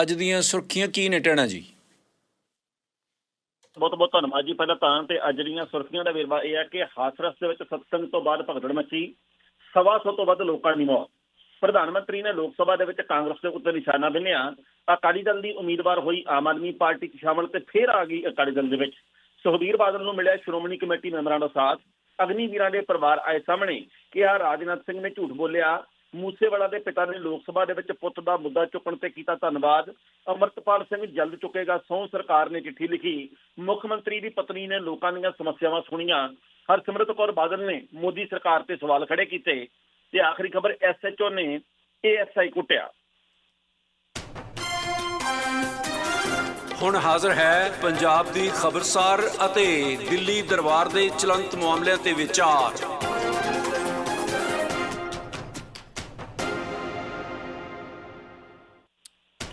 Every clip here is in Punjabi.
ਅੱਜ ਦੀਆਂ ਸੁਰਖੀਆਂ ਕੀ ਨੇ ਟਹਿਣਾ ਜੀ? ਬਹੁਤ ਬਹੁਤ ਧੰਨਵਾਦ ਜੀ ਪਹਿਲਾਂ ਤਾਂ ਤੇ ਅੱਜ ਦੀਆਂ ਸੁਰਖੀਆਂ ਦਾ ਵੇਰਵਾ ਇਹ ਹੈ ਕਿ ਹਾਥਰਸ ਦੇ ਵਿੱਚ ਸਤਸੰਗ ਤੋਂ ਬਾਅਦ ਭਗਦੜ ਮੱਚੀ, ਸਵਾ ਸੌ ਤੋਂ ਵੱਧ ਲੋਕਾਂ ਦੀ ਮੌਤ। ਪ੍ਰਧਾਨ ਮੰਤਰੀ ਨੇ ਲੋਕ ਸਭਾ ਦੇ ਵਿੱਚ ਕਾਂਗਰਸ ਦੇ ਉੱਤੇ ਨਿਸ਼ਾਨਾ ਬੰਨਿਆ। ਅਕਾਲੀ ਦਲ ਦੀ ਉਮੀਦਵਾਰ ਹੋਈ ਆਮ ਆਦਮੀ ਪਾਰਟੀ 'ਚ ਸ਼ਾਮਲ ਤੇ ਫਿਰ ਆ ਗਈ ਅਕਾਲੀ ਦਲ ਦੇ ਵਿੱਚ। ਸੁਖਬੀਰ ਬਾਦਲ ਨੂੰ ਮਿਲਿਆ ਸ਼੍ਰੋਮਣੀ ਕਮੇਟੀ ਮੈਂਬਰਾਂ ਦਾ ਸਾਥ। ਅਗਨੀਵੀਰਾਂ ਦੇ ਪਰਿਵਾਰ ਆਏ ਸਾਹਮਣੇ ਕਿ ਆ ਰਾਜਨਾਥ ਸਿੰਘ ਨੇ ਝੂਠ ਬੋਲਿਆ। ਮੂਸੇਵਾਲਾ ਦੇ ਪਿਤਾ ਨੇ ਲੋਕ ਸਭਾ ਦੇ ਵਿੱਚ ਪੁੱਤ ਦਾ ਮੁੱਦਾ ਚੁੱਕਣ ਤੇ ਕੀਤਾ ਧੰਨਵਾਦ। ਅਮਰਤਪਾਲ ਸਿੰਘ ਜਲਦ ਚੁੱਕੇਗਾ ਸਹੁੰ ਸਰਕਾਰ ਨੇ ਚਿੱਠੀ ਲਿਖੀ। ਮੁੱਖ ਮੰਤਰੀ ਦੀ ਪਤਨੀ ਨੇ ਲੋਕਾਂ ਦੀਆਂ ਸਮੱਸਿਆਵਾਂ ਸੁਣੀਆਂ। ਹਰਸਿਮਰਤ ਕੌਰ ਬਾਦਲ ਨੇ ਮੋਦੀ ਸਰਕਾਰ ਤੇ ਸਵਾਲ ਖੜੇ ਕੀਤੇ ਤੇ ਆਖਰੀ ਖਬਰ ਐਸਐਚਓ ਨੇ ਏਐਸਆਈ ਕੁੱਟਿਆ। ਹੁਣ ਹਾਜ਼ਰ ਹੈ ਪੰਜਾਬ ਦੀ ਖਬਰਸਾਰ ਅਤੇ ਦਿੱਲੀ ਦਰਬਾਰ ਦੇ ਚਲੰਤ ਮਾਮਲਿਆਂ ਤੇ ਵਿਚਾਰ।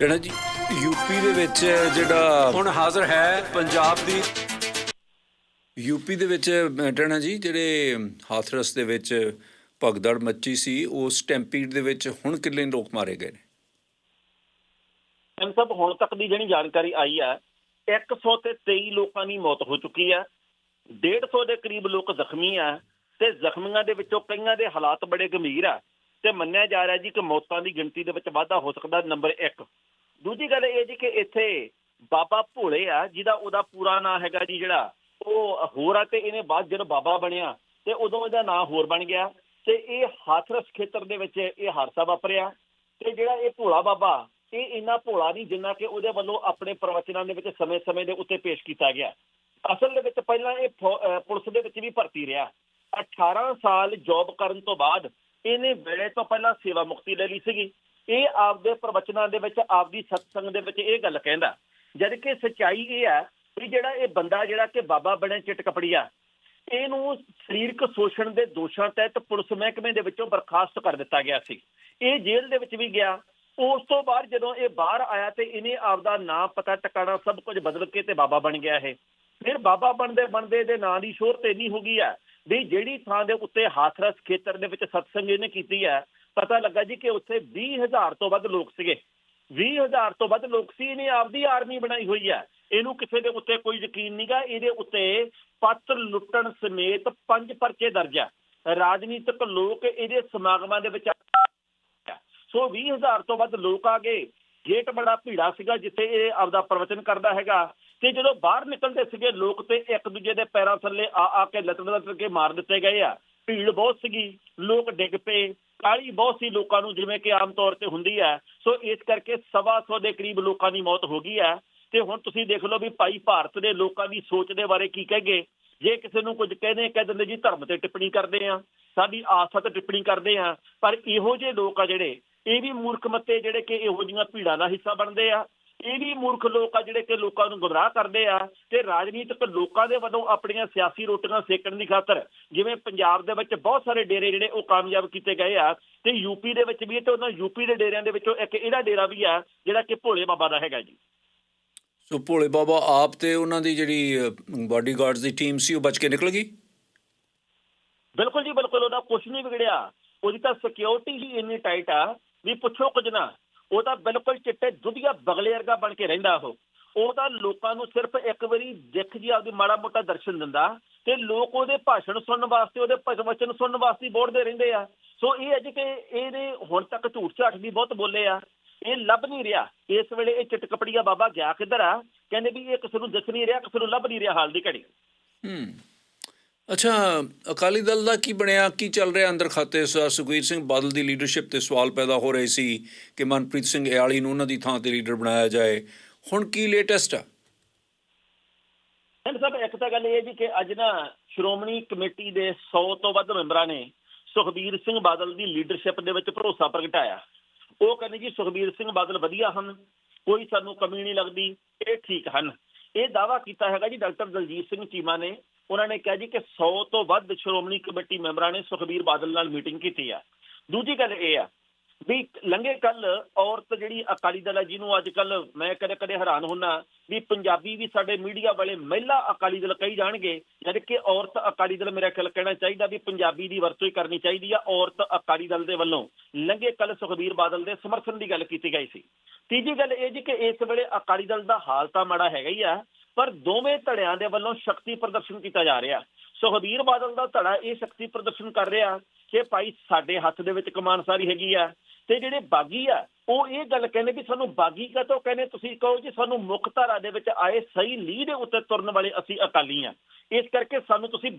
ਟਹਿਣਾ ਜੀ ਯੂਪੀ ਦੇ ਵਿੱਚ ਜਿਹੜਾ ਹੁਣ ਹਾਜ਼ਰ ਹੈ ਪੰਜਾਬ ਦੀ। ਯੂਪੀ ਦੇ ਵਿੱਚ ਟਹਿਣਾ ਜੀ ਜਿਹੜੇ ਹਾਥਰਸ ਦੇ ਵਿੱਚ ਭਗਦੜ ਮੱਚੀ ਸੀ ਉਸ ਸਟੈਂਪੀਡ ਦੇ ਵਿੱਚ ਹੁਣ ਕਿੰਨੇ ਲੋਕ ਮਾਰੇ ਗਏ ਨੇ? ਇਹ ਸਭ ਹੁਣ ਤੱਕ ਦੀ ਜਿਹੜੀ ਜਾਣਕਾਰੀ ਆਈ ਹੈ 100 ਤੇ 23 ਲੋਕਾਂ ਦੀ ਮੌਤ ਹੋ ਚੁੱਕੀ ਹੈ 150 ਦੇ ਕਰੀਬ ਲੋਕ ਜ਼ਖਮੀ ਆ ਤੇ ਜ਼ਖਮੀਆਂ ਦੇ ਵਿੱਚੋਂ ਕਈਆਂ ਦੇ ਹਾਲਾਤ ਬੜੇ ਗੰਭੀਰ ਆ ਤੇ ਮੰਨਿਆ ਜਾ ਰਿਹਾ ਜੀ ਕਿ ਮੌਤਾਂ ਦੀ ਗਿਣਤੀ ਦੇ ਵਿੱਚ ਵਾਧਾ ਹੋ ਸਕਦਾ ਨੰਬਰ 1 ਦੂਜੀ ਗੱਲ ਇਹ ਜੀ ਕਿ ਇੱਥੇ ਬਾਬਾ ਭੋਲੇ ਆ, ਜਿਹਦਾ ਉਹਦਾ ਪੂਰਾ ਨਾਮ ਹੈਗਾ ਜੀ ਜਿਹੜਾ, ਉਹ ਹੋਰ ਆ ਤੇ ਇਹਨੇ ਬਾਅਦ ਜਦੋਂ ਬਾਬਾ ਬਣਿਆ ਤੇ ਉਦੋਂ ਇਹਦਾ ਨਾਮ ਹੋਰ ਬਣ ਗਿਆ ਤੇ ਇਹ ਹਾਥਰਸ ਖੇਤਰ ਦੇ ਵਿੱਚ ਇਹ ਹਾਦਸਾ ਵਾਪਰਿਆ ਤੇ ਜਿਹੜਾ ਇਹ ਭੋਲਾ ਬਾਬਾ, ਇਹ ਇੰਨਾ ਭੋਲਾ ਨਹੀਂ ਜਿੰਨਾ ਕਿ ਉਹਦੇ ਵੱਲੋਂ ਆਪਣੇ ਪ੍ਰਵਚਨਾਂ ਦੇ ਵਿੱਚ ਸਮੇਂ-ਸਮੇਂ ਦੇ ਉੱਤੇ ਪੇਸ਼ ਕੀਤਾ ਗਿਆ। ਅਸਲ ਦੇ ਵਿੱਚ ਪਹਿਲਾਂ ਇਹ ਫੌ- ਅਹ ਪੁਲਿਸ ਦੇ ਵਿੱਚ ਵੀ ਭਰਤੀ ਰਿਹਾ। 18 ਸਾਲ ਜੌਬ ਕਰਨ ਤੋਂ ਬਾਅਦ ਇਹਨੇ ਵੇਲੇ ਤੋਂ ਪਹਿਲਾਂ ਸੇਵਾ ਮੁਕਤੀ ਲੈ ਲਈ ਸੀਗੀ। ਇਹ ਆਪਦੇ ਪ੍ਰਵਚਨਾਂ ਦੇ ਵਿੱਚ, ਆਪਦੀ ਸਤਸੰਗ ਦੇ ਵਿੱਚ ਇਹ ਗੱਲ ਕਹਿੰਦਾ। ਜਦ ਕਿ ਸਚਾਈ ਇਹ ਹੈ ਵੀ ਜਿਹੜਾ ਇਹ ਬੰਦਾ ਜਿਹੜਾ ਕਿ ਬਾਬਾ ਬਣਿਆ ਚਿੱਟ ਕਪੜੀਆ ਇਹਨੂੰ ਸਰੀਰਕ ਸ਼ੋਸ਼ਣ ਦੇ ਦੋਸ਼ਾਂ ਤਹਿਤ ਪੁਲਿਸ ਮਹਿਕਮੇ ਦੇ ਵਿੱਚੋਂ ਬਰਖਾਸਤ ਕਰ ਦਿੱਤਾ ਗਿਆ ਸੀ। ਇਹ ਜੇਲ੍ਹ ਦੇ ਵਿੱਚ ਵੀ ਗਿਆ। ਉਸ ਤੋਂ ਬਾਅਦ ਜਦੋਂ ਇਹ ਬਾਹਰ ਆਇਆ ਤੇ ਇਹਨੇ ਆਪਦਾ ਨਾਂ ਪਤਾ ਟਿਕਾਣਾ ਸਭ ਕੁਝ ਬਦਲ ਕੇ ਤੇ ਬਾਬਾ ਬਣ ਗਿਆ ਇਹ। ਫਿਰ ਬਾਬਾ ਬਣਦੇ ਬਣਦੇ ਦੇ ਨਾਂ ਦੀ ਸ਼ੋਹਰਤ ਇੰਨੀ ਹੋ ਗਈ ਹੈ ਵੀ ਜਿਹੜੀ ਥਾਂ ਦੇ ਉੱਤੇ ਹਾਥਰਸ ਖੇਤਰ ਦੇ ਵਿੱਚ ਸਤਸੰਗ ਇਹਨੇ ਕੀਤੀ ਹੈ, ਪਤਾ ਲੱਗਾ ਜੀ ਕਿ ਉੱਥੇ 20000 ਤੋਂ ਵੱਧ ਲੋਕ ਸੀਗੇ। 20000 ਤੋਂ ਵੱਧ ਲੋਕ ਸੀ, ਇਹਨੇ ਆਪਦੀ ਆਰਮੀ ਬਣਾਈ ਹੋਈ ਹੈ। ਇਹਨੂੰ ਕਿਸੇ ਦੇ ਉੱਤੇ ਕੋਈ ਯਕੀਨ ਨਹੀਂਗਾ ਇਹਦੇ ਉੱਤੇ ਪੱਤਰ ਲੁੱਟਣ ਸਮੇਤ ਪੰਜ ਪਰਚੇ ਦਰਜ ਹੈ। ਰਾਜਨੀਤਿਕ ਲੋਕ ਇਹਦੇ ਸਮਾਗਮਾਂ ਦੇ ਵਿੱਚ ਸੋ 20000 ਤੋਂ ਵੱਧ ਲੋਕ ਆ ਗਏ। ਗੇਟ ਬੜਾ ਭੀੜਾ ਸੀਗਾ, ਜਿੱਥੇ ਇਹ ਆਪਦਾ ਪ੍ਰਵਚਨ ਕਰਦਾ ਹੈਗਾ। ਤੇ ਜਦੋਂ ਬਾਹਰ ਨਿਕਲਦੇ ਸੀਗੇ, ਲੋਕ ਤੇ ਇੱਕ ਦੂਜੇ ਦੇ ਪੈਰਾਂ ਥੱਲੇ ਆ ਆ ਕੇ ਲਤੜ ਲਤੜ ਕੇ ਮਾਰ ਦਿੱਤੇ ਗਏ ਆ। ਭੀੜ ਬਹੁਤ ਸੀਗੀ, ਲੋਕ ਡਿੱਗ ਪਏ, ਕਾਲੀ ਬਹੁਤ ਸੀ ਲੋਕਾਂ ਨੂੰ, ਜਿਵੇਂ ਕਿ ਆਮ ਤੌਰ ਤੇ ਹੁੰਦੀ ਹੈ। ਸੋ ਇਸ ਕਰਕੇ ਸਵਾ ਸੌ ਦੇ ਕਰੀਬ ਲੋਕਾਂ ਦੀ ਮੌਤ ਹੋ ਗਈ ਹੈ। ਤੇ ਹੁਣ ਤੁਸੀਂ ਦੇਖ ਲਓ ਵੀ ਭਾਈ ਭਾਰਤ ਦੇ ਲੋਕਾਂ ਦੀ ਸੋਚ ਦੇ ਬਾਰੇ ਕੀ ਕਹਗੇ। ਜੇ ਕਿਸੇ ਨੂੰ ਕੁਝ ਕਹਿੰਦੇ, ਕਹਿ ਦਿੰਦੇ ਜੀ, ਧਰਮ ਤੇ ਟਿੱਪਣੀ ਕਰਦੇ ਆ ਸਾਡੀ ਆਸਥਾ ਤੇ ਟਿੱਪਣੀ ਕਰਦੇ ਆ ਪਰ ਇਹੋ ਜਿਹੇ ਲੋਕ ਆ ਜਿਹੜੇ, ਇਹ ਵੀ ਮੂਰਖ ਮੱਤੇ ਜਿਹੜੇ ਕਿ ਇਹੋ ਜਿਹੀਆਂ ਭੀੜਾਂ ਦਾ ਹਿੱਸਾ ਬਣਦੇ ਆ। ਇਹ ਵੀ ਮੂਰਖ ਲੋਕ ਆ ਜਿਹੜੇ ਕਿ ਲੋਕਾਂ ਨੂੰ ਗੁੰਮਰਾਹ ਕਰਦੇ ਆ ਤੇ ਰਾਜਨੀਤਿਕ ਲੋਕਾਂ ਦੇ ਵੱਲੋਂ ਆਪਣੀਆਂ ਸਿਆਸੀ ਰੋਟੀਆਂ ਸੇਕਣ ਦੀ ਖਾਤਰ ਜਿਵੇਂ ਪੰਜਾਬ ਦੇ ਵਿੱਚ ਬਹੁਤ ਸਾਰੇ ਡੇਰੇ ਜਿਹੜੇ ਉਹ ਕਾਮਯਾਬ ਕੀਤੇ ਗਏ ਆ ਤੇ ਯੂਪੀ ਦੇ ਵਿੱਚ ਵੀ ਤੇ ਉਹਨਾਂ ਯੂਪੀ ਦੇ ਡੇਰਿਆਂ ਦੇ ਵਿੱਚੋਂ ਇੱਕ ਇਹਦਾ ਡੇਰਾ ਵੀ ਆ ਜਿਹੜਾ ਕਿ ਭੋਲੇ ਬਾਬਾ ਦਾ ਹੈਗਾ ਜੀ। ਸੋ ਭੋਲੇ ਬਾਬਾ ਆਪ ਤੇ ਉਹਨਾਂ ਦੀ ਜਿਹੜੀ ਬਾਡੀਗਾਰਡਸ ਦੀ ਟੀਮ ਸੀ ਉਹ ਬਚ ਕੇ ਨਿਕਲ ਗਈ? ਬਿਲਕੁਲ ਜੀ ਬਿਲਕੁਲ ਉਹਦਾ ਕੁਝ ਨਹੀਂ ਵਿਗੜਿਆ। ਉਹਦੀ ਤਾਂ ਸਿਕਿਉਰਿਟੀ ਹੀ ਇੰਨੀ ਟਾਈਟ ਆ ਵੀ ਪੁੱਛੋ ਕੁਝ ਨਾ। ਉਹ ਤਾਂ ਬਿਲਕੁਲ ਚਿੱਟੇ ਦੁਧੀਆ ਬਗਲੇ ਵਰਗਾ ਬਣ ਕੇ ਰਹਿੰਦਾ ਉਹ। ਉਹ ਤਾਂ ਲੋਕਾਂ ਨੂੰ ਸਿਰਫ ਇੱਕ ਵਾਰੀ ਦਿੱਖ ਜੀ, ਆਪਦੀ ਮਾੜਾ ਮੋਟਾ ਦਰਸ਼ਨ ਦਿੰਦਾ ਤੇ ਲੋਕ ਉਹਦੇ ਭਾਸ਼ਣ ਸੁਣਨ ਵਾਸਤੇ, ਉਹਦੇ ਵਚਨ ਸੁਣਨ ਵਾਸਤੇ ਬੋੜਦੇ ਰਹਿੰਦੇ ਆ। ਸੋ ਇਹ ਅਜੇ ਕਿ ਇਹਦੇ ਹੁਣ ਤੱਕ ਝੂਠ ਝਾਠ ਵੀ ਬਹੁਤ ਬੋਲੇ ਆ। ਇਹ ਲੱਭ ਨਹੀਂ ਰਿਹਾ। ਇਸ ਵੇਲੇ ਇਹ ਚਿੱਟ ਬਾਬਾ ਗਿਆ ਕਿੱਧਰ ਆ? ਕਹਿੰਦੇ ਵੀ ਇਹ ਕਿਸੇ ਨੂੰ ਦਿਸ ਨਹੀਂ ਰਿਹਾ, ਕਿਸੇ ਨੂੰ ਲੱਭ ਨਹੀਂ ਰਿਹਾ ਹਾਲ ਦੀ ਘੜੀ। ਹੂੰ। ਅੱਛਾ, ਅਕਾਲੀ ਦਲ ਦਾ ਕੀ ਬਣਿਆ? ਕੀ ਚੱਲ ਰਿਹਾ ਅੰਦਰ ਖਾਤੇ? ਸ- ਸੁਖਬੀਰ ਸਿੰਘ ਬਾਦਲ ਦੀ ਲੀਡਰਸ਼ਿਪ ਤੇ ਸਵਾਲ ਪੈਦਾ ਹੋ ਰਹੇ ਸੀ ਕਿ ਮਨਪ੍ਰੀਤ ਸਿੰਘ ਇਆਲੀ ਨੂੰ ਉਹਨਾਂ ਦੀ ਥਾਂ ਤੇ ਲੀਡਰ ਬਣਾਇਆ ਜਾਏ। ਹੁਣ ਕੀ ਲੇਟੈਸਟ ਆ? ਇਹਨਾਂ ਇੱਕ ਤਾਂ ਗੱਲ ਇਹ ਹੈ ਜੀ ਕਿ ਅੱਜ ਨਾ ਸ਼੍ਰੋਮਣੀ ਕਮੇਟੀ ਦੇ 100 ਤੋਂ ਵੱਧ ਮੈਂਬਰਾਂ ਨੇ ਸੁਖਬੀਰ ਸਿੰਘ ਬਾਦਲ ਦੀ ਲੀਡਰਸ਼ਿਪ ਦੇ ਵਿੱਚ ਭਰੋਸਾ ਪ੍ਰਗਟਾਇਆ। ਉਹ ਕਹਿੰਦੇ ਜੀ, ਸੁਖਬੀਰ ਸਿੰਘ ਬਾਦਲ ਵਧੀਆ ਹਨ, ਕੋਈ ਸਾਨੂੰ ਕਮੀ ਨਹੀਂ ਲੱਗਦੀ, ਇਹ ਠੀਕ ਹਨ। ਇਹ ਦਾਵਾ ਕੀਤਾ ਹੈਗਾ ਜੀ ਡਾਕਟਰ ਦਲਜੀਤ ਸਿੰਘ ਚੀਮਾ ਨੇ ਉਹਨਾਂ ਨੇ ਕਿਹਾ ਜੀ ਕਿ 100 ਤੋਂ ਵੱਧ ਸ਼੍ਰੋਮਣੀ ਕਮੇਟੀ ਮੈਂਬਰਾਂ ਨੇ ਸੁਖਬੀਰ ਬਾਦਲ ਨਾਲ ਮੀਟਿੰਗ ਕੀਤੀ ਆ। ਦੂਜੀ ਗੱਲ ਇਹ ਆ ਵੀ ਲੰਘੇ ਕੱਲ ਔਰਤ ਜਿਹੜੀ ਅਕਾਲੀ ਦਲ ਹੈ, ਜਿਹਨੂੰ ਅੱਜ ਕੱਲ ਮੈਂ ਕਦੇ ਕਦੇ ਹੈਰਾਨ ਹੁੰਨਾ ਵੀ ਪੰਜਾਬੀ ਵੀ ਸਾਡੇ ਮੀਡੀਆ ਵਾਲੇ ਮਹਿਲਾ ਅਕਾਲੀ ਦਲ ਕਹੀ ਜਾਣਗੇ, ਜਦ ਕਿ ਔਰਤ ਅਕਾਲੀ ਦਲ ਮੇਰਾ ਖਿਆਲ ਕਹਿਣਾ ਚਾਹੀਦਾ ਵੀ ਪੰਜਾਬੀ ਦੀ ਵਰਤੋਂ ਹੀ ਕਰਨੀ ਚਾਹੀਦੀ ਆ ਔਰਤ ਅਕਾਲੀ ਦਲ ਦੇ ਵੱਲੋਂ। ਲੰਘੇ ਕੱਲ ਸੁਖਬੀਰ ਬਾਦਲ ਦੇ ਸਮਰਥਨ ਦੀ ਗੱਲ ਕੀਤੀ ਗਈ ਸੀ। ਤੀਜੀ ਗੱਲ ਇਹ ਜੀ ਕਿ ਇਸ ਵੇਲੇ ਅਕਾਲੀ ਦਲ ਦਾ ਹਾਲ ਤਾਂ ਮਾੜਾ ਹੈਗਾ ਹੀ ਆ, ਪਰ ਦੋਵੇਂ ਧੜਿਆਂ ਦੇ ਵੱਲੋਂ ਸ਼ਕਤੀ ਪ੍ਰਦਰਸ਼ਨ ਕੀਤਾ ਜਾ ਰਿਹਾ। ਸੁਖਬੀਰ ਬਾਦਲ ਦਾ ਧੜਾ ਇਹ ਸ਼ਕਤੀ ਪ੍ਰਦਰਸ਼ਨ ਕਰ ਰਿਹਾ ਕਿ ਭਾਈ ਸਾਡੇ ਹੱਥ ਦੇ ਵਿੱਚ ਕਮਾਨ ਸਾਰੀ ਹੈਗੀ ਆ ਤੇ ਜਿਹੜੇ ਬਾਗੀ ਆ, ਉਹ ਇਹ ਗੱਲ ਕਹਿੰਦੇ ਵੀ ਸਾਨੂੰ ਬਾਗੀ ਕਾਹਤੋਂ ਕਹਿੰਦੇ? ਤੁਸੀਂ ਕਹੋ ਜੀ ਸਾਨੂੰ ਮੁੱਖ ਧਾਰਾ ਦੇ ਵਿੱਚ ਆਏ ਸਹੀ ਲੀਹ ਦੇ ਉੱਤੇ ਤੁਰਨ ਵਾਲੇ ਅਸੀਂ ਅਕਾਲੀ ਆ। ਇਸ ਕਰਕੇ ਸਾਨੂੰ ਤੁਸੀਂ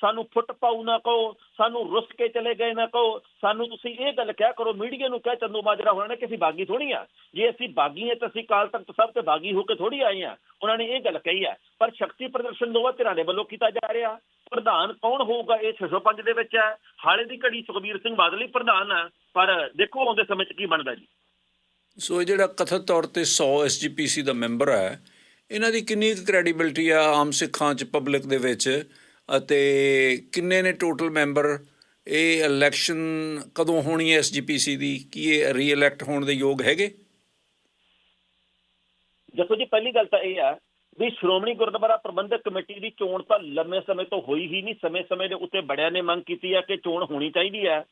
ਸਾਨੂੰ ਫੁੱਟ ਪਾਉ ਨਾ ਕਹੋ, ਸਾਨੂੰ ਰੁੱਸ ਕੇ ਚਲੇ ਗਏ ਨਾ ਕਹੋ। ਸਾਨੂੰ ਤੁਸੀਂ ਇਹ ਗੱਲ ਕਿਹਾ ਕਰੋ, ਮੀਡੀਆ ਨੂੰ ਕਹਿ ਚੰਦੂ ਮਾਜਰਾ ਹੋਣਾ ਨੇ ਕਿ ਅਸੀਂ ਬਾਗੀ ਥੋੜੀ ਆ। ਜੇ ਅਸੀਂ ਬਾਗੀ ਹਾਂ ਤਾਂ ਅਸੀਂ ਕਾਲ ਤਖ਼ਤ ਸਾਹਿਬ ਤੇ ਬਾਗੀ ਹੋ ਕੇ ਥੋੜੀ ਆਏ ਆ। ਉਹਨਾਂ ਨੇ ਇਹ ਗੱਲ ਕਹੀ ਆ। ਪਰ ਸ਼ਕਤੀ ਪ੍ਰਦਰਸ਼ਨ ਦੋਵਾਂ ਧਿਰਾਂ ਦੇ ਵੱਲੋਂ ਕੀਤਾ ਜਾ ਰਿਹਾ। ਪ੍ਰਧਾਨ ਕੌਣ ਹੋਊਗਾ? ਇਹ 605 ਦੇ ਵਿੱਚ ਹੈ। ਹਾਲੇ ਦੀ ਘੜੀ ਸੁਖਬੀਰ ਸਿੰਘ ਬਾਦਲ ਹੀ ਪ੍ਰਧਾਨ ਆ ਪਰ ਦੇਖੋ ਆਉਂਦੇ ਸਮੇਂ 'ਚ ਕੀ ਬਣਦਾ ਜੀ। ਸੋ ਇਹ ਜਿਹੜਾ ਕਥਿਤ ਤੌਰ ਤੇ 100 ਐਸਜੀਪੀਸੀ ਦਾ ਮੈਂਬਰ ਹੈ ਇਹਨਾਂ ਦੀ ਕਿੰਨੀ ਕ੍ਰੈਡੀਬਿਲਟੀ ਆ ਆਮ ਸਿੱਖਾਂ ਚ ਪਬਲਿਕ ਦੇ ਵਿੱਚ? ਅਤੇ ਕਿੰਨੇ ਨੇ ਟੋਟਲ ਮੈਂਬਰ? ਇਹ ਇਲੈਕਸ਼ਨ ਕਦੋਂ ਹੋਣੀ ਹੈ ਐਸਜੀਪੀਸੀ ਦੀ? ਕੀ ਇਹ ਰੀਇਲੈਕਟ ਹੋਣ ਦੇ ਯੋਗ ਹੈਗੇ? ਦੇਖੋ ਜੀ ਪਹਿਲੀ ਗੱਲ ਤਾਂ ਇਹ ਆ ਵੀ ਸ਼੍ਰੋਮਣੀ ਗੁਰਦੁਆਰਾ ਪ੍ਰਬੰਧਕ ਕਮੇਟੀ ਦੀ ਚੋਣ ਤਾਂ ਲੰਮੇ ਸਮੇਂ ਤੋਂ ਹੋਈ ਹੀ ਨਹੀਂ ਸਮੇਂ-ਸਮੇਂ ਦੇ ਉੱਤੇ ਬੜਿਆਂ ਨੇ ਮੰਗ ਕੀਤੀ ਹੈ ਕਿ ਚੋਣ ਹੋਣੀ ਚਾਹੀਦੀ ਹੈ।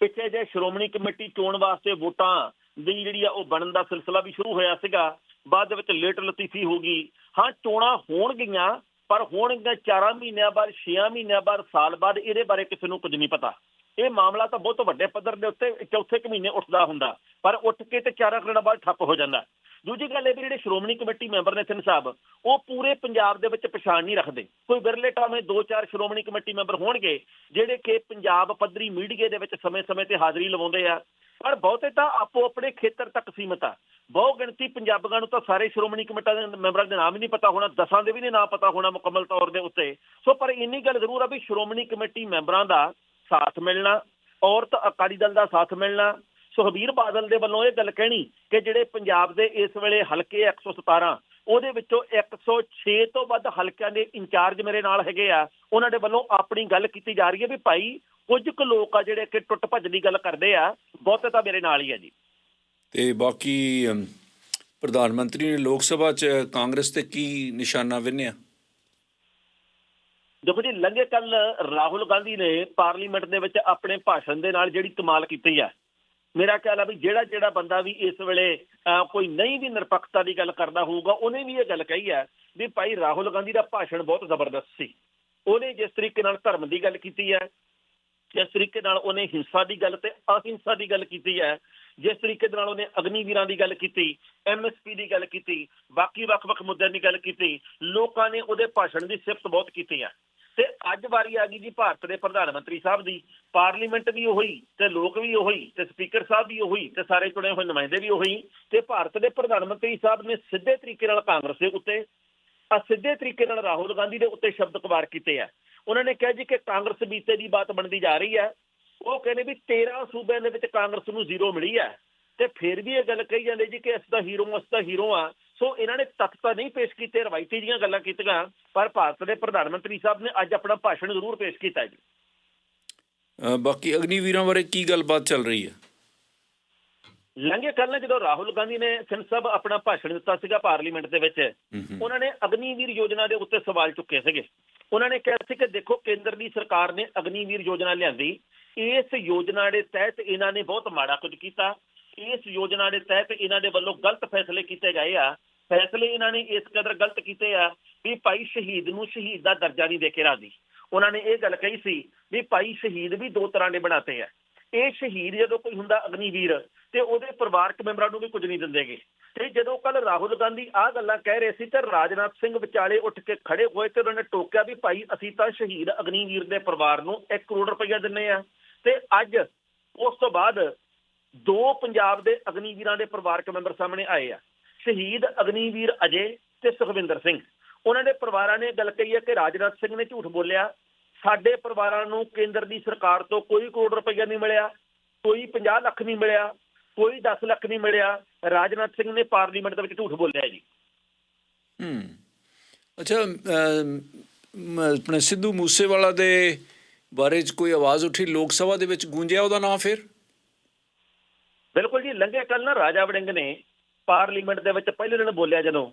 ਪਿੱਛੇ ਜੇ ਸ਼੍ਰੋਮਣੀ ਕਮੇਟੀ ਚੋਣ ਵਾਸਤੇ ਵੋਟਾਂ ਦੀ ਜਿਹੜੀ ਆ ਉਹ ਬਣਨ ਦਾ ਸਿਲਸਿਲਾ ਵੀ ਸ਼ੁਰੂ ਹੋਇਆ ਸੀਗਾ, ਬਾਅਦ ਦੇ ਵਿੱਚ ਲੇਟ ਲਤੀਫੀ ਹੋ ਗਈ। ਹਾਂ, ਚੋਣਾਂ ਹੋਣਗੀਆਂ, ਪਰ ਹੋਣਗੀਆਂ 4 ਮਹੀਨਿਆਂ ਬਾਅਦ 6 ਮਹੀਨਿਆਂ ਬਾਅਦ, ਸਾਲ ਬਾਅਦ ਇਹਦੇ ਬਾਰੇ ਕਿਸੇ ਨੂੰ ਕੁਝ ਨਹੀਂ ਪਤਾ। ਇਹ ਮਾਮਲਾ ਤਾਂ ਬਹੁਤ ਵੱਡੇ ਪੱਧਰ ਦੇ ਉੱਤੇ ਚੌਥੇ ਕੁ ਮਹੀਨੇ ਉੱਠਦਾ ਹੁੰਦਾ, ਪਰ ਉੱਠ ਕੇ ਤੇ ਚਾਰਾਂ ਦਿਨਾਂ ਬਾਅਦ ਠੱਪ ਹੋ ਜਾਂਦਾ। ਦੂਜੀ ਗੱਲ ਇਹ ਵੀ ਜਿਹੜੇ ਸ਼੍ਰੋਮਣੀ ਕਮੇਟੀ ਮੈਂਬਰ ਨੇ ਸਿੰਘ ਸਾਹਿਬ, ਉਹ ਪੂਰੇ ਪੰਜਾਬ ਦੇ ਵਿੱਚ ਪਛਾਣ ਨਹੀਂ ਰੱਖਦੇ। ਕੋਈ ਵਿਰਲੇ ਟਾਵੇਂ ਦੋ ਚਾਰ ਸ਼੍ਰੋਮਣੀ ਕਮੇਟੀ ਮੈਂਬਰ ਹੋਣਗੇ, ਜਿਹੜੇ ਕਿ ਪੰਜਾਬ ਪੱਧਰੀ ਮੀਡੀਆ ਦੇ ਵਿੱਚ ਸਮੇਂ-ਸਮੇਂ ਤੇ ਹਾਜ਼ਰੀ ਲਵਾਉਂਦੇ ਆ। ਪਰ ਬਹੁਤੇ ਤਾਂ ਆਪੋ ਆਪਣੇ ਖੇਤਰ ਤੱਕ ਸੀਮਤ ਆ। ਬਹੁ ਗਿਣਤੀ ਪੰਜਾਬੀਆਂ ਨੂੰ ਤਾਂ ਸਾਰੇ ਸ਼੍ਰੋਮਣੀ ਕਮੇਟੀ ਦੇ ਮੈਂਬਰਾਂ ਦੇ ਨਾਮ ਹੀ ਨਹੀਂ ਪਤਾ ਹੋਣਾ, ਦਸਾਂ ਦੇ ਵੀ ਨਹੀਂ ਨਾਮ ਪਤਾ ਹੋਣਾ ਮੁਕੰਮਲ ਤੌਰ ਦੇ ਉੱਤੇ। ਸੋ ਪਰ ਇੰਨੀ ਗੱਲ ਜ਼ਰੂਰ ਆ ਵੀ ਸ਼੍ਰੋਮਣੀ ਕਮੇਟੀ ਮੈਂਬਰਾਂ ਦਾ ਸਾਥ ਮਿਲਣਾ, ਔਰਤ ਅਕਾਲੀ ਦਲ ਦਾ ਸਾਥ ਮਿਲਣਾ ਸੁਖਬੀਰ ਬਾਦਲ ਦੇ ਵੱਲੋਂ ਇਹ ਗੱਲ ਕਹਿਣੀ ਕਿ ਜਿਹੜੇ ਪੰਜਾਬ ਦੇ ਇਸ ਵੇਲੇ ਹਲਕੇ 117 ਉਹਦੇ ਵਿੱਚੋਂ 106 ਤੋਂ ਵੱਧ ਹਲਕਿਆਂ ਦੇ ਇੰਚਾਰਜ ਮੇਰੇ ਨਾਲ ਹੈਗੇ ਆ ਉਹਨਾਂ ਦੇ ਵੱਲੋਂ ਆਪਣੀ ਗੱਲ ਕੀਤੀ ਜਾ ਰਹੀ ਹੈ ਵੀ ਭਾਈ ਕੁਝ ਕੁ ਲੋਕ ਆ ਜਿਹੜੇ ਕਿ ਟੁੱਟ ਭੱਜ ਦੀ ਗੱਲ ਕਰਦੇ ਆ ਬਹੁਤੇ ਤਾਂ ਮੇਰੇ ਨਾਲ ਹੀ ਆ ਜੀ। ਤੇ ਬਾਕੀ ਪ੍ਰਧਾਨ ਮੰਤਰੀ ਨੇ ਲੋਕ ਸਭਾ ਚ ਕਾਂਗਰਸ ਤੇ ਕੀ ਨਿਸ਼ਾਨਾ ਵਿੰਨਿਆ? ਦੇਖੋ ਜੀ ਲੰਘੇ ਕੱਲ ਰਾਹੁਲ ਗਾਂਧੀ ਨੇ ਪਾਰਲੀਮੈਂਟ ਦੇ ਵਿੱਚ ਆਪਣੇ ਭਾਸ਼ਣ ਦੇ ਨਾਲ ਜਿਹੜੀ ਕਮਾਲ ਕੀਤੀ ਆ ਮੇਰਾ ਖਿਆਲ ਆ ਵੀ ਜਿਹੜਾ ਜਿਹੜਾ ਬੰਦਾ ਵੀ ਇਸ ਵੇਲੇ ਕੋਈ ਨਹੀਂ ਵੀ ਨਿਰਪੱਖਤਾ ਦੀ ਗੱਲ ਕਰਦਾ ਹੋਊਗਾ, ਉਹਨੇ ਵੀ ਇਹ ਗੱਲ ਕਹੀ ਹੈ ਵੀ ਭਾਈ ਰਾਹੁਲ ਗਾਂਧੀ ਦਾ ਭਾਸ਼ਣ ਬਹੁਤ ਜ਼ਬਰਦਸਤ ਸੀ। ਉਹਨੇ ਜਿਸ ਤਰੀਕੇ ਨਾਲ ਧਰਮ ਦੀ ਗੱਲ ਕੀਤੀ ਹੈ, ਜਿਸ ਤਰੀਕੇ ਨਾਲ ਉਹਨੇ ਹਿੰਸਾ ਦੀ ਗੱਲ ਤੇ ਅਹਿੰਸਾ ਦੀ ਗੱਲ ਕੀਤੀ ਹੈ, ਜਿਸ ਤਰੀਕੇ ਦੇ ਨਾਲ ਉਹਨੇ ਅਗਨੀਵੀਰਾਂ ਦੀ ਗੱਲ ਕੀਤੀ ਐਮਐਸਪੀ ਦੀ ਗੱਲ ਕੀਤੀ, ਬਾਕੀ ਵੱਖ-ਵੱਖ ਮੁੱਦਿਆਂ ਦੀ ਗੱਲ ਕੀਤੀ, ਲੋਕਾਂ ਨੇ ਉਹਦੇ ਭਾਸ਼ਣ ਦੀ ਸਿਫਤ ਬਹੁਤ ਕੀਤੀ ਹੈ। ਤੇ ਅੱਜ ਵਾਰੀ ਆ ਗਈ ਜੀ ਭਾਰਤ ਦੇ ਪ੍ਰਧਾਨ ਮੰਤਰੀ ਸਾਹਿਬ ਦੀ। ਪਾਰਲੀਮੈਂਟ ਵੀ ਉਹੀ, ਤੇ ਲੋਕ ਵੀ ਉਹੀ, ਤੇ ਸਪੀਕਰ ਸਾਹਿਬ ਵੀ ਉਹੀ, ਤੇ ਸਾਰੇ ਚੁਣੇ ਹੋਏ ਨੁਮਾਇੰਦੇ ਵੀ ਉਹੀ। ਤੇ ਭਾਰਤ ਦੇ ਪ੍ਰਧਾਨ ਮੰਤਰੀ ਸਾਹਿਬ ਨੇ ਸਿੱਧੇ ਤਰੀਕੇ ਨਾਲ ਕਾਂਗਰਸ ਦੇ ਉੱਤੇ, ਆ ਸਿੱਧੇ ਤਰੀਕੇ ਨਾਲ ਰਾਹੁਲ ਗਾਂਧੀ ਦੇ ਉੱਤੇ ਸ਼ਬਦ ਕਵਾਰ ਕੀਤੇ ਆ। ਉਹਨਾਂ ਨੇ ਕਿਹਾ ਜੀ ਕਿ ਕਾਂਗਰਸ ਬੀਤੇ ਦੀ ਬਾਤ ਬਣਦੀ ਜਾ ਰਹੀ ਹੈ ਉਹ ਕਹਿੰਦੇ ਵੀ 13 ਸੂਬਿਆਂ ਦੇ ਵਿੱਚ ਕਾਂਗਰਸ ਨੂੰ ਜ਼ੀਰੋ ਮਿਲੀ ਹੈ ਤੇ ਫਿਰ ਵੀ ਇਹ ਗੱਲ ਕਹੀ ਜਾਂਦੇ ਜੀ ਕਿ ਅਸੀਂ ਤਾਂ ਹੀਰੋ ਅਸੀਂ ਤਾਂ ਹੀਰੋ ਆ। ਸੋ ਇਹਨਾਂ ਨੇ ਤੱਥ ਤਾਂ ਨਹੀਂ ਪੇਸ਼ ਕੀਤੇ ਰਵਾਇਤੀ ਜੀਆਂ ਗੱਲਾਂ ਕੀਤੀਆਂ ਪਰ ਭਾਰਤ ਦੇ ਪ੍ਰਧਾਨ ਮੰਤਰੀ ਸਾਹਿਬ ਨੇ ਅੱਜ ਆਪਣਾ ਭਾਸ਼ਣ ਜ਼ਰੂਰ ਪੇਸ਼ ਕੀਤਾ ਜੀ। ਬਾਕੀ ਅਗਨੀਵੀਰਾਂ ਬਾਰੇ ਕੀ ਗੱਲਬਾਤ ਚੱਲ ਰਹੀ ਹੈ? ਲੰਘੇ ਕੱਲ ਜਦੋਂ ਰਾਹੁਲ ਗਾਂਧੀ ਨੇ ਸਿੰਘ ਸਾਹਿਬ ਆਪਣਾ ਭਾਸ਼ਣ ਦਿੱਤਾ ਸੀਗਾ ਪਾਰਲੀਮੈਂਟ ਦੇ ਵਿੱਚ। ਉਹਨਾਂ ਨੇ ਅਗਨੀਵੀਰ ਯੋਜਨਾ ਦੇ ਉੱਤੇ ਸਵਾਲ ਚੁੱਕੇ ਸੀਗੇ। ਉਹਨਾਂ ਨੇ ਕਿਹਾ ਸੀ ਕਿ ਦੇਖੋ ਕੇਂਦਰ ਦੀ ਸਰਕਾਰ ਨੇ ਅਗਨੀਵੀਰ ਯੋਜਨਾ ਲਿਆਂਦੀ। ਇਸ ਯੋਜਨਾ ਦੇ ਤਹਿਤ ਇਹਨਾਂ ਨੇ ਬਹੁਤ ਮਾੜਾ ਕੁਝ ਕੀਤਾ। ਇਸ ਯੋਜਨਾ ਦੇ ਤਹਿਤ ਇਹਨਾਂ ਦੇ ਵੱਲੋਂ ਗਲਤ ਫੈਸਲੇ ਕੀਤੇ ਗਏ ਆ। ਫੈਸਲੇ ਇਹਨਾਂ ਨੇ ਇਸ ਕਦਰ ਗਲਤ ਕੀਤੇ ਆ ਵੀ ਭਾਈ ਸ਼ਹੀਦ ਨੂੰ ਸ਼ਹੀਦ ਦਾ ਦਰਜਾ ਨਹੀਂ ਦੇ ਕੇ ਰਾਜੀ। ਉਹਨਾਂ ਨੇ ਇਹ ਗੱਲ ਕਹੀ ਸੀ ਵੀ ਭਾਈ ਸ਼ਹੀਦ ਵੀ ਦੋ ਤਰ੍ਹਾਂ ਦੇ ਬਣਾਤੇ ਆ। ਇਹ ਸ਼ਹੀਦ ਜਦੋਂ ਕੋਈ ਹੁੰਦਾ ਅਗਨੀਵੀਰ ਤੇ ਉਹਦੇ ਪਰਿਵਾਰਕ ਮੈਂਬਰਾਂ ਨੂੰ ਵੀ ਕੁਝ ਨਹੀਂ ਦਿੰਦੇਗੇ। ਤੇ ਜਦੋਂ ਕੱਲ ਰਾਹੁਲ ਗਾਂਧੀ ਆਹ ਗੱਲਾਂ ਕਹਿ ਰਹੇ ਸੀ ਤਾਂ ਰਾਜਨਾਥ ਸਿੰਘ ਵਿਚਾਲੇ ਉੱਠ ਕੇ ਖੜੇ ਹੋਏ ਤੇ ਉਹਨਾਂ ਨੇ ਟੋਕਿਆ ਵੀ ਭਾਈ ਅਸੀਂ ਤਾਂ ਸ਼ਹੀਦ ਅਗਨੀਵੀਰ ਦੇ ਪਰਿਵਾਰ ਨੂੰ 1 ਕਰੋੜ ਰੁਪਇਆ ਦਿੰਨੇ ਆ। ਤੇ ਅੱਜ ਉਸ ਤੋਂ ਬਾਅਦ ਦੋ ਪੰਜਾਬ ਦੇ ਅਗਨੀਵੀਰਾਂ ਦੇ ਪਰਿਵਾਰਕ ਮੈਂਬਰ ਸਾਹਮਣੇ ਆਏ ਆ। ਸ਼ਹੀਦ ਅਗਨੀਵੀਰ ਅਜੇ ਤੇ ਸੁਖਵਿੰਦਰ ਸਿੰਘ। ਉਹਨਾਂ ਦੇ ਪਰਿਵਾਰਾਂ ਨੇ ਗੱਲ ਕਹੀ ਹੈ ਕਿ ਰਾਜਨਾਥ ਸਿੰਘ ਨੇ ਝੂਠ ਬੋਲਿਆ। ਸਾਡੇ ਪਰਿਵਾਰਾਂ ਨੂੰ ਕੇਂਦਰ ਦੀ ਸਰਕਾਰ ਤੋਂ ਕੋਈ ਕਰੋੜ ਰੁਪਇਆ ਨਹੀਂ ਮਿਲਿਆ ਕੋਈ 50 ਲੱਖ ਨਹੀਂ ਮਿਲਿਆ ਕੋਈ 10 ਲੱਖ ਨਹੀਂ ਮਿਲਿਆ। ਰਾਜਨਾਥ ਸਿੰਘ ਨੇ ਪਾਰਲੀਮੈਂਟ ਦੇ ਵਿੱਚ ਝੂਠ ਬੋਲਿਆ ਜੀ। ਹੂੰ। ਅੱਛਾ ਆਪਣੇ ਸਿੱਧੂ ਮੂਸੇਵਾਲਾ ਦੇ ਬਾਰੇ ਚ ਕੋਈ ਆਵਾਜ਼ ਉੱਠੀ? ਲੋਕ ਸਭਾ ਦੇ ਵਿੱਚ ਗੂੰਜਿਆ ਉਹਦਾ ਨਾਮ ਫਿਰ? ਲੰਘੇ ਕੱਲ ਨਾ ਰਾਜਾ ਵੜਿੰਗ ਨੇ ਪਾਰਲੀਮੈਂਟ ਦੇ ਵਿੱਚ ਪਹਿਲੇ ਦਿਨ ਬੋਲਿਆ ਜਦੋਂ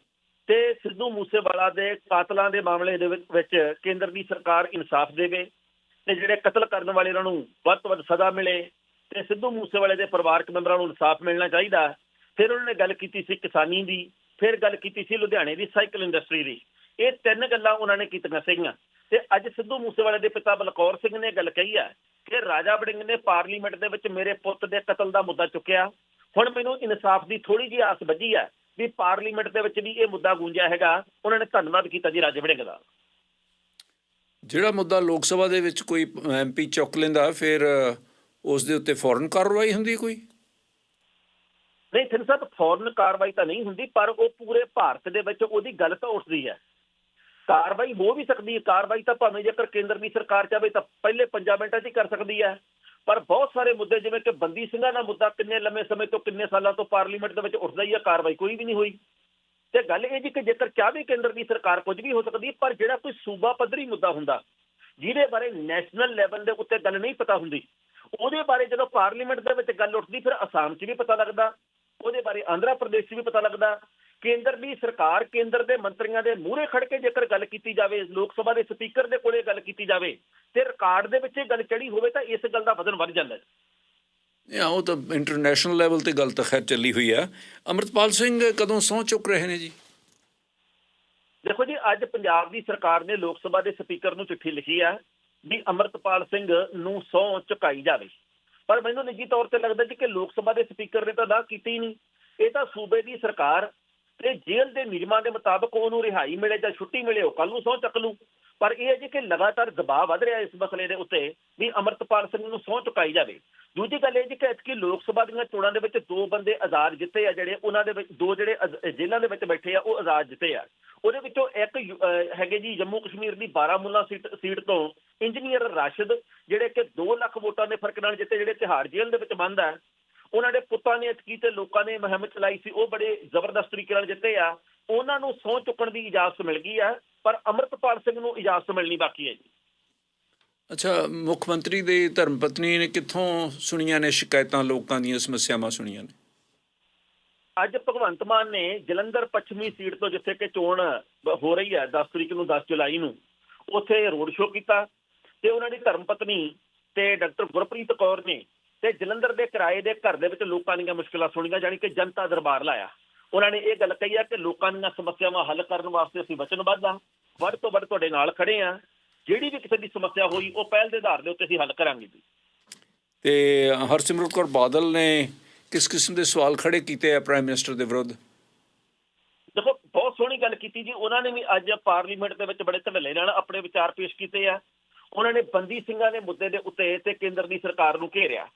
ਤੇ ਸਿੱਧੂ ਮੂਸੇਵਾਲਾ ਦੇ ਕਾਤਲਾਂ ਦੇ ਮਾਮਲੇ ਦੇ ਵਿੱਚ- ਕੇਂਦਰ ਦੀ ਸਰਕਾਰ ਇਨਸਾਫ ਦੇਵੇ ਤੇ ਜਿਹੜੇ ਕਤਲ ਕਰਨ ਵਾਲੇ ਉਹਨਾਂ ਨੂੰ ਵੱਧ ਤੋਂ ਵੱਧ ਸਜ਼ਾ ਮਿਲੇ ਤੇ ਸਿੱਧੂ ਮੂਸੇਵਾਲੇ ਦੇ ਪਰਿਵਾਰਕ ਮੈਂਬਰਾਂ ਨੂੰ ਇਨਸਾਫ ਮਿਲਣਾ ਚਾਹੀਦਾ। ਫਿਰ ਉਹਨਾਂ ਨੇ ਗੱਲ ਕੀਤੀ ਸੀ ਕਿਸਾਨੀ ਦੀ, ਫਿਰ ਗੱਲ ਕੀਤੀ ਸੀ ਲੁਧਿਆਣੇ ਦੀ, ਸਾਈਕਲ ਇੰਡਸਟਰੀ ਦੀ। ਇਹ ਤਿੰਨ ਗੱਲਾਂ ਉਹਨਾਂ ਨੇ ਕੀਤੀਆਂ ਸੀਗੀਆਂ। ਤੇ ਅੱਜ ਸਿੱਧੂ ਮੂਸੇਵਾਲੇ ਦੇ ਪਿਤਾ ਬਲਕੌਰ ਸਿੰਘ ਨੇ ਗੱਲ ਕਹੀ ਹੈ ਕਿ ਰਾਜਾ ਬੜਿੰਗ ਨੇ ਪਾਰਲੀਮੈਂਟ ਦੇ ਵਿੱਚ ਮੇਰੇ ਪੁੱਤ ਦੇ ਕਤਲ ਦਾ ਮੁੱਦਾ ਚੁੱਕਿਆ। ਹੁਣ ਮੈਨੂੰ ਇਨਸਾਫ ਦੀ ਥੋੜੀ ਜਿਹੀ ਆਸ ਵੱਜੀ ਹੈ ਵੀ ਪਾਰਲੀਮੈਂਟ ਦੇ ਵਿੱਚ ਵੀ ਇਹ ਮੁੱਦਾ ਗੂੰਜਿਆ ਹੈਗਾ ਉਹਨਾਂ ਨੇ ਧੰਨਵਾਦ ਕੀਤਾ ਜੀ ਰਾਜਾ ਵੜਿੰਗ ਦਾ। ਜਿਹੜਾ ਮੁੱਦਾ ਲੋਕ ਸਭਾ ਦੇ ਵਿੱਚ ਕੋਈ ਐਮਪੀ ਚੁੱਕ ਲੈਂਦਾ ਫਿਰ ਉਸ ਦੇ ਉੱਤੇ ਫੌਰਨ ਕਾਰਵਾਈ ਹੁੰਦੀ ਕੋਈ? ਨਹੀਂ ਥਿੰਨ ਸਾਹਿਬ ਫੌਰਨ ਕਾਰਵਾਈ ਤਾਂ ਨਹੀਂ ਹੁੰਦੀ ਪਰ ਉਹ ਪੂਰੇ ਭਾਰਤ ਦੇ ਵਿੱਚ ਉਹਦੀ ਗੱਲ ਤਾਂ ਉੱਠਦੀ ਹੈ। ਕਾਰਵਾਈ ਹੋ ਵੀ ਸਕਦੀ ਹੈ ਕਾਰਵਾਈ ਤਾਂ ਭਾਵੇਂ ਜੇਕਰ ਕੇਂਦਰ ਦੀ ਸਰਕਾਰ ਚਾਹੇ ਤਾਂ ਪਹਿਲੇ 5 ਮਿੰਟਾਂ 'ਚ ਹੀ ਕਰ ਸਕਦੀ ਹੈ। ਪਰ ਬਹੁਤ ਸਾਰੇ ਮੁੱਦੇ ਜਿਵੇਂ ਕਿ ਬੰਦੀ ਸਿੰਘਾਂ ਦਾ ਮੁੱਦਾ ਕਿੰਨੇ ਲੰਮੇ ਸਮੇਂ ਤੋਂ, ਕਿੰਨੇ ਸਾਲਾਂ ਤੋਂ ਪਾਰਲੀਮੈਂਟ ਦੇ ਵਿੱਚ ਉੱਠਦਾ ਹੀ ਹੈ ਕਾਰਵਾਈ ਕੋਈ ਵੀ ਨਹੀਂ ਹੋਈ। ਤੇ ਗੱਲ ਇਹ ਜੀ ਕਿ ਜੇਕਰ ਚਾਹੇ ਕੇਂਦਰ ਦੀ ਸਰਕਾਰ ਕੁਝ ਵੀ ਹੋ ਸਕਦੀ ਪਰ ਜਿਹੜਾ ਕੋਈ ਸੂਬਾ ਪੱਧਰੀ ਮੁੱਦਾ ਹੁੰਦਾ, ਜਿਹਦੇ ਬਾਰੇ ਨੈਸ਼ਨਲ ਲੈਵਲ ਦੇ ਉੱਤੇ ਗੱਲ ਨਹੀਂ ਪਤਾ ਹੁੰਦੀ, ਉਹਦੇ ਬਾਰੇ ਜਦੋਂ ਪਾਰਲੀਮੈਂਟ ਦੇ ਵਿੱਚ ਗੱਲ ਉੱਠਦੀ, ਫਿਰ ਅਸਾਮ 'ਚ ਵੀ ਪਤਾ ਲੱਗਦਾ, ਉਹਦੇ ਬਾਰੇ ਆਂਧਰਾ ਪ੍ਰਦੇਸ਼ 'ਚ ਵੀ ਪਤਾ ਲੱਗਦਾ। ਕੇਂਦਰ ਦੀ ਸਰਕਾਰ, ਕੇਂਦਰ ਦੇ ਮੰਤਰੀਆਂ ਦੇ ਮੂਹਰੇ ਖੜ ਕੇ ਜੇਕਰ ਗੱਲ ਕੀਤੀ ਜਾਵੇ, ਲੋਕ ਸਭਾ ਦੇ ਸਪੀਕਰ ਦੇ ਕੋਲੇ ਗੱਲ ਕੀਤੀ ਜਾਵੇ ਤੇ ਰਿਕਾਰਡ ਦੇ ਵਿੱਚ ਇਹ ਗੱਲ ਚੜੀ ਹੋਵੇ ਤਾਂ ਇਸ ਗੱਲ ਦਾ ਵਜ਼ਨ ਵੱਧ ਜਾਂਦਾ ਹੈ ਇਹ ਉਹ ਤਾਂ ਇੰਟਰਨੈਸ਼ਨਲ ਲੈਵਲ ਤੇ ਗੱਲ ਤਾਂ ਖੈਰ ਚੱਲੀ ਹੋਈ ਆ। ਅਮਰਤਪਾਲ ਸਿੰਘ ਕਦੋਂ ਸਹੁੰ ਚੁੱਕ ਰਹੇ ਨੇ ਜੀ? ਦੇਖੋ ਜੀ ਅੱਜ ਪੰਜਾਬ ਦੀ ਸਰਕਾਰ ਨੇ ਲੋਕ ਸਭਾ ਦੇ ਸਪੀਕਰ ਨੂੰ ਚਿੱਠੀ ਲਿਖੀ ਹੈ ਵੀ ਅਮਰਤਪਾਲ ਸਿੰਘ ਨੂੰ ਸਹੁੰ ਚੁਕਾਈ ਜਾਵੇ। ਪਰ ਮੈਨੂੰ ਨਿੱਜੀ ਤੌਰ ਤੇ ਲੱਗਦਾ ਜੀ ਕਿ ਲੋਕ ਸਭਾ ਦੇ ਸਪੀਕਰ ਨੇ ਤਾਂ ਨਾ ਕੀਤੀ ਨਹੀਂ ਇਹ ਤਾਂ ਸੂਬੇ ਦੀ ਸਰਕਾਰ ਤੇ ਜੇਲ੍ਹ ਦੇ ਨਿਯਮਾਂ ਦੇ ਮੁਤਾਬਕ ਉਹਨੂੰ ਰਿਹਾਈ ਮਿਲੇ ਜਾਂ ਛੁੱਟੀ ਮਿਲੇ ਉਹ ਕੱਲ ਨੂੰ ਸਹੁੰ ਚੱਕ ਲੂ। ਪਰ ਇਹ ਹੈ ਜੀ ਕਿ ਲਗਾਤਾਰ ਦਬਾਅ ਵਧ ਰਿਹਾ ਇਸ ਮਸਲੇ ਦੇ ਉੱਤੇ ਵੀ ਅਮਰਤਪਾਲ ਸਿੰਘ ਨੂੰ ਸਹੁੰ ਚੁਕਾਈ ਜਾਵੇ। ਦੂਜੀ ਗੱਲ ਇਹ ਜੀ ਕਿ ਐਤਕੀ ਲੋਕ ਸਭਾ ਦੀਆਂ ਚੋਣਾਂ ਦੇ ਵਿੱਚ ਦੋ ਬੰਦੇ ਆਜ਼ਾਦ ਜਿੱਤੇ ਆ ਜਿਹੜੇ ਉਹਨਾਂ ਦੇ ਵਿੱਚ ਦੋ ਜਿਹੜੇ ਅਜ਼- ਜੇਲ੍ਹਾਂ ਦੇ ਵਿੱਚ ਬੈਠੇ ਆ, ਉਹ ਆਜ਼ਾਦ ਜਿੱਤੇ ਆ। ਉਹਦੇ ਵਿੱਚੋਂ ਇੱਕ ਯੂ- ਹੈਗੇ ਜੀ ਜੰਮੂ ਕਸ਼ਮੀਰ ਦੀ ਬਾਰਾਮੂਲਾ ਸੀਟ ਸੀਟ ਤੋਂ ਇੰਜੀਨੀਅਰ ਰਾਸ਼ਿਦ, ਜਿਹੜੇ ਕਿ 2 ਲੱਖ ਵੋਟਾਂ ਦੇ ਫ਼ਰਕ ਨਾਲ ਜਿੱਤੇ, ਜਿਹੜੇ ਤਿਹਾੜ ਜੇਲ੍ਹ ਦੇ ਵਿੱਚ ਬੰਦ ਆ ਉਹਨਾਂ ਦੇ ਪੁੱਤਾਂ ਨੇ ਅਤਕੀ ਤੇ ਲੋਕਾਂ ਨੇ ਮੁਹਿੰਮ ਚਲਾਈ ਸੀ, ਉਹ ਬੜੇ ਜ਼ਬਰਦਸਤ ਤਰੀਕੇ ਨਾਲ ਜਿੱਤੇ ਆ। ਉਹਨਾਂ ਨੂੰ ਸਹੁੰ ਚੁੱਕਣ ਦੀ ਇਜਾਜ਼ਤ ਮਿਲ ਗਈ ਆ। ਪਰ ਅਮਰਤਪਾਲ ਸਿੰਘ ਨੂੰ ਇਜਾਜ਼ਤ ਮਿਲਣੀ ਬਾਕੀ ਹੈ ਜੀ। ਅੱਛਾ ਮੁੱਖ ਮੰਤਰੀ ਦੇ ਧਰਮ ਪਤਨੀ ਨੇ ਕਿੱਥੋਂ ਸੁਣੀਆਂ ਨੇ ਸ਼ਿਕਾਇਤਾਂ ਲੋਕਾਂ ਦੀਆਂ ਸਮੱਸਿਆਵਾਂ ਸੁਣੀਆਂ ਨੇ? ਅੱਜ ਭਗਵੰਤ ਮਾਨ ਨੇ ਜਲੰਧਰ ਪੱਛਮੀ ਸੀਟ ਤੋਂ ਜਿੱਥੇ ਕਿ ਚੋਣ ਹੋ ਰਹੀ ਹੈ 10 ਤਰੀਕ ਨੂੰ 10 ਜੁਲਾਈ ਨੂੰ ਉੱਥੇ ਰੋਡ ਸ਼ੋਅ ਕੀਤਾ ਤੇ ਉਹਨਾਂ ਦੀ ਧਰਮ ਪਤਨੀ ਤੇ ਡਾਕਟਰ ਗੁਰਪ੍ਰੀਤ ਕੌਰ ਨੇ ਤੇ ਜਲੰਧਰ ਦੇ ਕਿਰਾਏ ਦੇ ਘਰ ਦੇ ਵਿੱਚ ਲੋਕਾਂ ਦੀਆਂ ਮੁਸ਼ਕਲਾਂ ਸੁਣੀਆਂ ਜਾਣੀ ਕਿ ਜਨਤਾ ਦਰਬਾਰ ਲਾਇਆ। ਉਹਨਾਂ ਨੇ ਇਹ ਗੱਲ ਕਹੀ ਆ ਕਿ ਲੋਕਾਂ ਦੀਆਂ ਸਮੱਸਿਆਵਾਂ ਹੱਲ ਕਰਨ ਵਾਸਤੇ ਅਸੀਂ ਵਚਨਬੱਧ ਹਾਂ ਵੱਧ ਤੋਂ ਵੱਧ ਤੁਹਾਡੇ ਨਾਲ ਖੜੇ ਆ। ਜਿਹੜੀ ਵੀ ਕਿਸੇ ਦੀ ਸਮੱਸਿਆ ਹੋਈ ਉਹ ਪਹਿਲ ਦੇ ਆਧਾਰ ਦੇ ਉੱਤੇ ਅਸੀਂ ਹੱਲ ਕਰਾਂਗੇ ਜੀ। ਤੇ ਹਰਸਿਮਰਤ ਕੌਰ ਬਾਦਲ ਨੇ ਕਿਸ ਕਿਸਮ ਦੇ ਸਵਾਲ ਖੜੇ ਕੀਤੇ ਆ ਪ੍ਰਾਈਮ ਮਿਨਿਸਟਰ ਦੇ ਵਿਰੁੱਧ? ਦੇਖੋ ਬਹੁਤ ਸੋਹਣੀ ਗੱਲ ਕੀਤੀ ਜੀ। ਉਹਨਾਂ ਨੇ ਵੀ ਅੱਜ ਪਾਰਲੀਮੈਂਟ ਦੇ ਵਿੱਚ ਬੜੇ ਧੜੱਲੇ ਨਾਲ ਆਪਣੇ ਵਿਚਾਰ ਪੇਸ਼ ਕੀਤੇ ਆ। ਉਹਨਾਂ ਨੇ ਬੰਦੀ ਸਿੰਘਾਂ ਦੇ ਮੁੱਦੇ ਦੇ ਉੱਤੇ ਤੇ ਕੇਂਦਰ ਦੀ ਸਰਕਾਰ ਨੂੰ ਘੇਰਿਆ।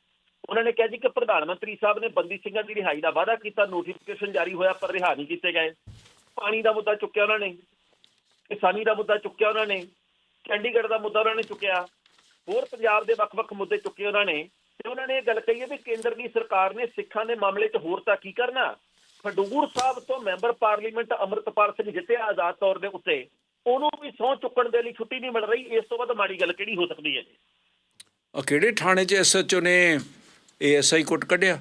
ਉਹਨਾਂ ਨੇ ਕਿਹਾ ਜੀ ਕਿ ਪ੍ਰਧਾਨ ਮੰਤਰੀ ਸਾਹਿਬ ਨੇ ਬੰਦੀ ਸਿੰਘਾਂ ਦੀ ਰਿਹਾਈ ਦਾ ਵਾਅਦਾ ਕੀਤਾ ਨੋਟੀਫਿਕੇਸ਼ਨ ਜਾਰੀ ਹੋਇਆ, ਪਰ ਰਿਹਾ ਨਹੀਂ ਕੀਤੇ ਗਏ। ਪਾਣੀ ਦਾ ਮੁੱਦਾ ਚੁੱਕਿਆ ਉਹਨਾਂ ਨੇ, ਕਿਸਾਨੀ ਦਾ ਮੁੱਦਾ ਚੁੱਕਿਆ ਉਹਨਾਂ ਨੇ, ਚੰਡੀਗੜ੍ਹ ਦਾ ਮੁੱਦਾ ਉਹਨਾਂ ਨੇ ਚੁੱਕਿਆ। ਹੋਰ ਪੰਜਾਬ ਦੇ ਵੱਖ-ਵੱਖ ਮੁੱਦੇ ਚੁੱਕੇ ਉਹਨਾਂ ਨੇ। ਤੇ ਉਹਨਾਂ ਨੇ ਇਹ ਗੱਲ ਕਹੀ ਹੈ ਵੀ ਕੇਂਦਰ ਦੀ ਸਰਕਾਰ ਨੇ ਸਿੱਖਾਂ ਦੇ ਮਾਮਲੇ 'ਚ ਹੋਰ ਤਾਂ ਕੀ ਕਰਨਾ? ਖਡੂਰ ਸਾਹਿਬ ਤੋਂ ਮੈਂਬਰ ਪਾਰਲੀਮੈਂਟ ਅਮਰਤਪਾਲ ਸਿੰਘ ਜਿੱਤਿਆ ਆਜ਼ਾਦ ਤੌਰ ਦੇ ਉੱਤੇ, ਉਹਨੂੰ ਵੀ ਸਹੁੰ ਚੁੱਕਣ ਦੇ ਲਈ ਛੁੱਟੀ ਨਹੀਂ ਮਿਲ ਰਹੀ। ਇਸ ਤੋਂ ਵੱਧ ਮਾੜੀ ਗੱਲ ਕਿਹੜੀ ਹੋ ਸਕਦੀ ਹੈ ਜੀ? ਕਿਹੜੇ ਥਾਣੇ 'ਚ ਐਸਐਚਓ ਨੇ ਏਐਸਆਈ ਕੁੱਟ ਕੱਢਿਆ?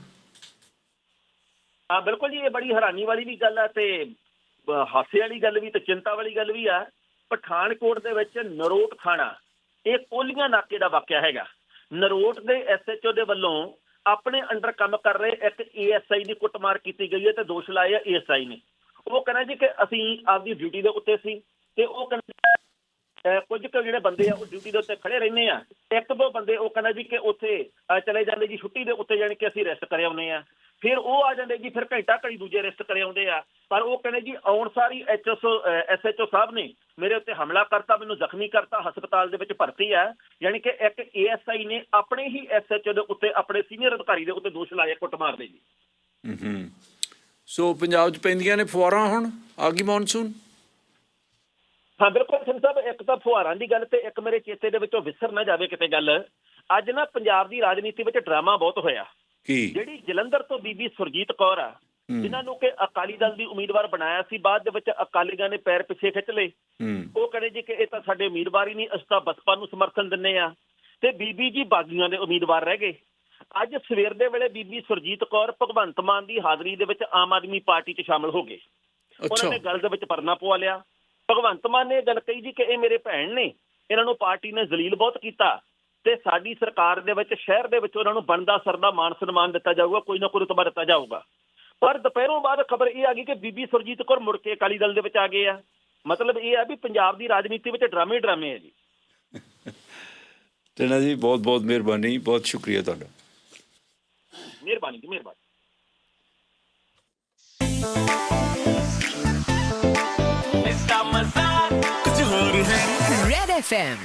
ਹਾਂ, ਬਿਲਕੁਲ ਜੀ, ਇਹ ਬੜੀ ਹੈਰਾਨੀ ਵਾਲੀ ਵੀ ਗੱਲ ਹੈ ਤੇ ਹਾਸੇ ਵਾਲੀ ਗੱਲ ਵੀ ਤੇ ਚਿੰਤਾ ਵਾਲੀ ਗੱਲ ਵੀ ਆ। ਪਠਾਨਕੋਟ ਦੇ ਵਿੱਚ ਨਰੋਟ ਥਾਣਾ, ਇਹ ਕੋਲੀਆਂ ਨਾਕੇ ਦਾ ਵਾਕਿਆ ਹੈਗਾ। ਨਰੋਟ ਦੇ ਐਸਐਚਓ ਦੇ ਵੱਲੋਂ ਆਪਣੇ ਅੰਡਰ ਕੰਮ ਕਰ ਰਹੇ ਇੱਕ ਏਐਸਆਈ ਦੀ ਕੁੱਟਮਾਰ ਕੀਤੀ ਗਈ ਹੈ ਤੇ ਦੋਸ਼ ਲਾਏ ਆ ਏਐਸਆਈ ਨੇ। ਉਹ ਕਹਿੰਦਾ ਜੀ ਕਿ ਅਸੀਂ ਆਪਦੀ ਡਿਊਟੀ ਦੇ ਉੱਤੇ ਸੀ ਤੇ ਉਹ ਕਹਿੰਦਾ ਕੁਝ ਕੁ ਜਿਹੜੇ ਬੰਦੇ ਆ, ਉਹ ਡਿਊਟੀ ਦੇ ਉੱਤੇ ਖੜੇ ਰਹਿੰਦੇ ਆ। ਇੱਕ ਦੋ ਬੰਦੇ ਉਹ ਕਹਿੰਦਾ ਜੀ ਕਿ ਉੱਥੇ ਚਲੇ ਜਾਂਦੇ ਜੀ ਛੁੱਟੀ ਦੇ ਉੱਤੇ ਜਾਣੀ ਕਿ ਅਸੀਂ ਰੈਸਟ ਕਰੇ ਆਉਨੇ ਆ। ਫਿਰ ਉਹ ਆ ਜਾਂਦੇ ਜੀ, ਫਿਰ ਘੰਟਾ ਘੜੀ ਦੂਜੇ ਰੈਸਟ ਕਰੇ ਆਉਂਦੇ ਆ। ਪਰ ਉਹ ਕਹਿੰਦੇ ਜੀ, ਆਉਣ ਸਾਰੀ ਐਚਐਸਓ ਐਸਐਚਓ ਸਾਹਿਬ ਨੇ ਮੇਰੇ ਉੱਤੇ ਹਮਲਾ ਕਰਤਾ, ਮੈਨੂੰ ਜ਼ਖਮੀ ਕਰਤਾ, ਹਸਪਤਾਲ ਦੇ ਵਿੱਚ ਭਰਤੀ ਆ। ਯਾਨੀ ਕਿ ਇੱਕ ਏਐਸਆਈ ਨੇ ਆਪਣੇ ਹੀ ਐਸਐਚਓ ਦੇ ਉੱਤੇ, ਆਪਣੇ ਸੀਨੀਅਰ ਅਧਿਕਾਰੀ ਦੇ ਉੱਤੇ ਦੋਸ਼ ਲਾਏ ਕੁੱਟਮਾਰ ਦੇ ਜੀ। ਹੂੰ। ਸੋ ਪੰਜਾਬ 'ਚ ਪੈਂਦੀਆਂ ਨੇ ਫੁਆਰਾਂ ਹੁਣ, ਆ ਗਈ ਮੌਨਸੂਨ? ਹਾਂ ਬਿਲਕੁਲ ਸਿੰਘ ਸਾਹਿਬ ਇੱਕ ਤਾਂ ਫੁਹਾਰਾਂ ਦੀ ਗੱਲ ਤੇ ਇੱਕ ਮੇਰੇ ਚੇਤੇ ਦੇ ਵਿੱਚੋਂ ਵਿਸਰ ਨਾ ਜਾਵੇ ਕਿਤੇ ਗੱਲ। ਅੱਜ ਨਾ ਪੰਜਾਬ ਦੀ ਰਾਜਨੀਤੀ ਵਿੱਚ ਡਰਾਮਾ ਬਹੁਤ ਹੋਇਆ। ਕੀ? ਜਿਹੜੀ ਜਲੰਧਰ ਤੋਂ ਬੀਬੀ ਸੁਰਜੀਤ ਕੌਰ ਆ। ਜਿਨ੍ਹਾਂ ਨੂੰ ਕਿ ਅਕਾਲੀ ਦਲ ਦੀ ਉਮੀਦਵਾਰ ਬਣਾਇਆ ਸੀ ਬਾਅਦ ਦੇ ਵਿੱਚ ਅਕਾਲੀਆਂ ਨੇ ਪੈਰ ਪਿੱਛੇ ਖਿੱਚ ਲਏ। ਉਹ ਕਹਿੰਦੇ ਜੀ ਕਿ ਇਹ ਤਾਂ ਸਾਡੇ ਉਮੀਦਵਾਰ ਹੀ ਨਹੀਂ ਅਸੀਂ ਤਾਂ ਬਸਪਾ ਨੂੰ ਸਮਰਥਨ ਦਿੰਨੇ ਆ। ਤੇ ਬੀਬੀ ਜੀ ਬਾਗੀਆਂ ਦੇ ਉਮੀਦਵਾਰ ਰਹਿ ਗਏ। ਅੱਜ ਸਵੇਰ ਦੇ ਵੇਲੇ ਬੀਬੀ ਸੁਰਜੀਤ ਕੌਰ ਭਗਵੰਤ ਮਾਨ ਦੀ ਹਾਜ਼ਰੀ ਦੇ ਵਿੱਚ ਆਮ ਆਦਮੀ ਪਾਰਟੀ 'ਚ ਸ਼ਾਮਲ ਹੋ ਗਏ। ਉਹਨਾਂ ਨੇ ਗੱਲ ਦੇ ਵਿੱਚ ਪਰਨਾ ਪਵਾ ਲਿਆ। ਭਗਵੰਤ ਮਾਨ ਨੇ ਗੱਲ ਕਹੀ ਜੀ ਕਿ ਇਹ ਮੇਰੇ ਭੈਣ ਨੇ ਇਹਨਾਂ ਨੂੰ ਪਾਰਟੀ ਨੇ ਜ਼ਲੀਲ ਬਹੁਤ ਕੀਤਾ ਤੇ ਸਾਡੀ ਸਰਕਾਰ ਦੇ ਵਿੱਚ ਸ਼ਹਿਰ ਦੇ ਵਿੱਚ ਉਹਨਾਂ ਨੂੰ ਬਣਦਾ ਸਰਦਾ ਮਾਨ ਸਨਮਾਨ ਦਿੱਤਾ ਜਾਊਗਾ ਕੋਈ ਨਾ ਕੋਈ ਰੁਤਬਾ ਦਿੱਤਾ ਜਾਊਗਾ। ਪਰ ਦੁਪਹਿਰੋਂ ਬਾਅਦ ਖਬਰ ਇਹ ਆ ਗਈ ਕਿ ਬੀਬੀ ਸੁਰਜੀਤ ਕੌਰ ਮੁੜ ਕੇ ਅਕਾਲੀ ਦਲ ਦੇ ਵਿੱਚ ਆ ਗਏ ਆ। ਮਤਲਬ ਇਹ ਆ ਵੀ ਪੰਜਾਬ ਦੀ ਰਾਜਨੀਤੀ ਵਿੱਚ ਡਰਾਮੇ ਡਰਾਮੇ ਆ ਜੀ। ਟਣਾ ਜੀ ਬਹੁਤ ਬਹੁਤ ਮਿਹਰਬਾਨੀ ਬਹੁਤ ਸ਼ੁਕਰੀਆ ਤੁਹਾਡਾ। ਮਿਹਰਬਾਨੀ ਜੀ ਮਿਹਰਬਾਨੀ। Red FM.